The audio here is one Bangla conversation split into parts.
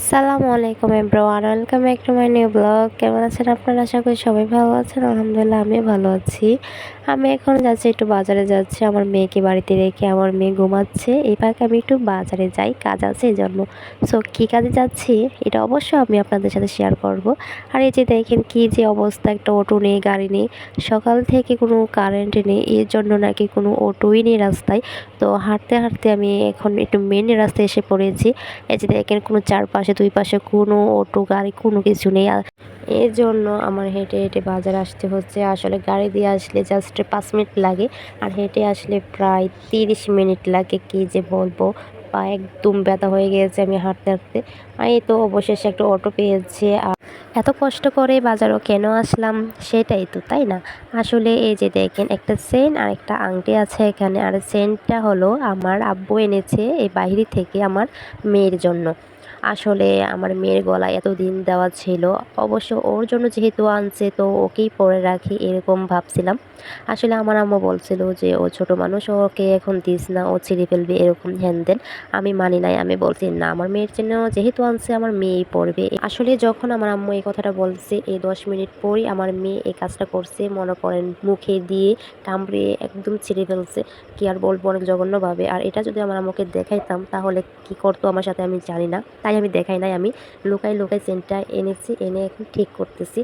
আসসালামু আলাইকুম everyone, welcome back to my new vlog. কেমন আছেন আপনারা? আশা করি সবাই ভালো আছেন। আলহামদুলিল্লাহ, আমিও ভালো আছি। আমি এখন যাচ্ছি একটু বাজারে যাচ্ছি। আমার মেয়েকে বাড়িতে রেখে আমার মেয়ে ঘুমাচ্ছে। এই ফাঁকে আমি একটু বাজারে যাই, কাজ আছে এই জন্য। সো কী কাজে যাচ্ছি? এটা অবশ্যই আমি আপনাদের সাথে শেয়ার করব। আর এই যে দেখেন কী যে অবস্থা, একটা অটো নেই, গাড়ি নেই। সকাল থেকে কোনো কারেন্ট নেই, এর জন্য নাকি কোনো অটোই নেই রাস্তায়। তো হাঁটতে হাঁটতে আমি এখন একটু মেন রাস্তায় এসে পড়েছি। এই যে দেখেন কোনো চারপাশে দুই পাশে কোনো অটো, গাড়ি কোনো কিছু নেই। এর জন্য আমার হেঁটে হেঁটে বাজার আসতে হচ্ছে। আসলে গাড়ি দিয়ে আসলে জাস্ট পাঁচ মিনিট লাগে। আর হেঁটে আসলে প্রায় তিরিশ মিনিট লাগে, কি যে বলব। পা একদম ব্যথা হয়ে গিয়েছে আমি হাঁটতে হাঁটতে। এই তো অবশেষে একটা অটো পেয়েছি। আর এত কষ্ট করে বাজারও কেন আসলাম? সেটাই তো, তাই না? আসলে এই যে দেখেন, একটা চেন আর একটা আংটি আছে এখানে। আর চেনটা হলো আমার আব্বু এনেছে এই বাইরে থেকে আমার মেয়ের জন্য। আসলে আমার মেয়ের গলায় এতদিন দেওয়া ছিল। অবশ্য ওর জন্য যেহেতু আনছে, তো ওকেই পরে রাখি এরকম ভাবছিলাম। আসলে আমার আম্মু বলছিল যে, ও ছোট মানুষ, ওকে এখন দিস না, ও ছিঁড়ে ফেলবে এরকম হ্যান দেন আমি মানি নাই, আমি বলছি, না, আমার মেয়ের জন্য যেহেতু আনছে, আমার মেয়েই পড়বে আসলে যখন আমার আম্মু এই কথাটা বলছে, এই দশ মিনিট পরই আমার মেয়ে এই কাজটা করছে, মনে করেন মুখে দিয়ে কামড়ে একদম ছিঁড়ে ফেলছে। কি আর বলব, অনেক জঘন্যভাবে। আর এটা যদি আমার আম্মুকে দেখাইতাম, তাহলে কি করতো আমার সাথে আমি জানি না। তাই আমি দেখাই নাই, আমি লুকাই লুকাই চেনটা এনেছি, এনে এখন ঠিক করতেছি।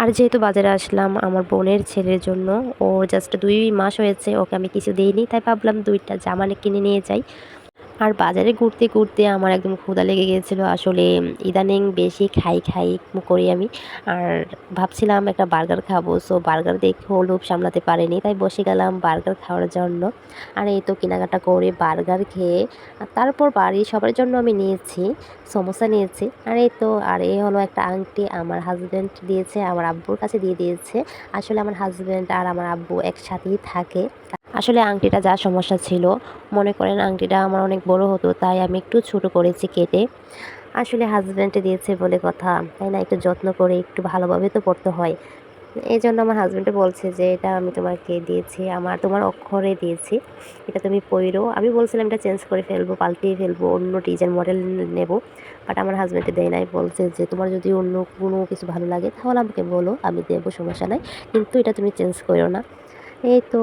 আর যেহেতু বাজারে আসলাম আমার বোনের ছেলের জন্য, ও জাস্ট দুই মাস হয়েছে, ওকে আমি কিছু দিইনি, তাই ভাবলাম দুইটা জামা কিনে নিয়ে যাই। আর বাজারে ঘুরতে ঘুরতে আমার একদম ক্ষুধা লেগে গিয়েছিল। আসলে ইদানিং বেশি খাই খাই করি আমি। আর ভাবছিলাম একটা বার্গার খাব। সো বার্গার দেখে লোভ সামলাতে পারিনি। তাই বসে গেলাম বার্গার খাওয়ার জন্য। আর এই তো কেনাকাটা করে বার্গার খেয়ে তারপর বাড়ি সবার জন্য আমি নিয়েছি, সমোসা নিয়েছি। আর এই তো, আর এই হলো একটা আংটি আমার হাজব্যান্ড দিয়েছে, আমার আব্বুর কাছে দিয়ে দিয়েছে। আসলে আমার হাজব্যান্ড আর আমার আব্বু একসাথেই থাকে। আসলে আংটিটা যা সমস্যা ছিল, মনে করেন আংটিটা আমার অনেক বড় হতো, তাই আমি একটু ছোট করেছি কেটে। আসলে হাজব্যান্ডে দিয়েছে বলে কথা, তাই না? একটু যত্ন করে একটু ভালোভাবে তো পড়তে হয়। এই জন্য আমার হাজব্যান্ডে বলছে যে, এটা আমি তোমাকে দিয়েছি, আমার তোমার অক্ষরে দিয়েছি, এটা তুমি পইরো। আমি বলছিলাম, এটা চেঞ্জ করে ফেলব, পাল্টিয়ে ফেলব, অন্য ডিজাইন মডেল নেব। বাট আমার হাজব্যান্ডে দেয় নাই, বলছে যে, তোমার যদি অন্য কোনো কিছু ভালো লাগে, তাহলে আমাকে বলো, আমি দেবো, সমস্যা নাই। কিন্তু এটা তুমি চেঞ্জ করো না। এই তো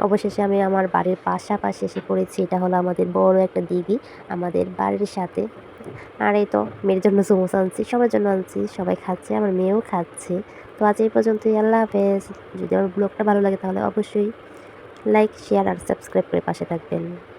অবশেষে আমি আমার বাড়ির পাশাপাশি এসে পড়েছি। এটা হলো আমাদের বড় একটা দিদি, আমাদের বাড়ির সাথে। আর এই তো, মেয়ের জন্য সমোস আনছি, সবার জন্য আনছি, সবাই খাচ্ছে, আমার মেয়েও খাচ্ছে। তো আজ এই পর্যন্তই, আল্লাহ হাফেজ। যদি আমার ব্লগটা ভালো লাগে তাহলে অবশ্যই লাইক শেয়ার আর সাবস্ক্রাইব করে পাশে থাকবেন।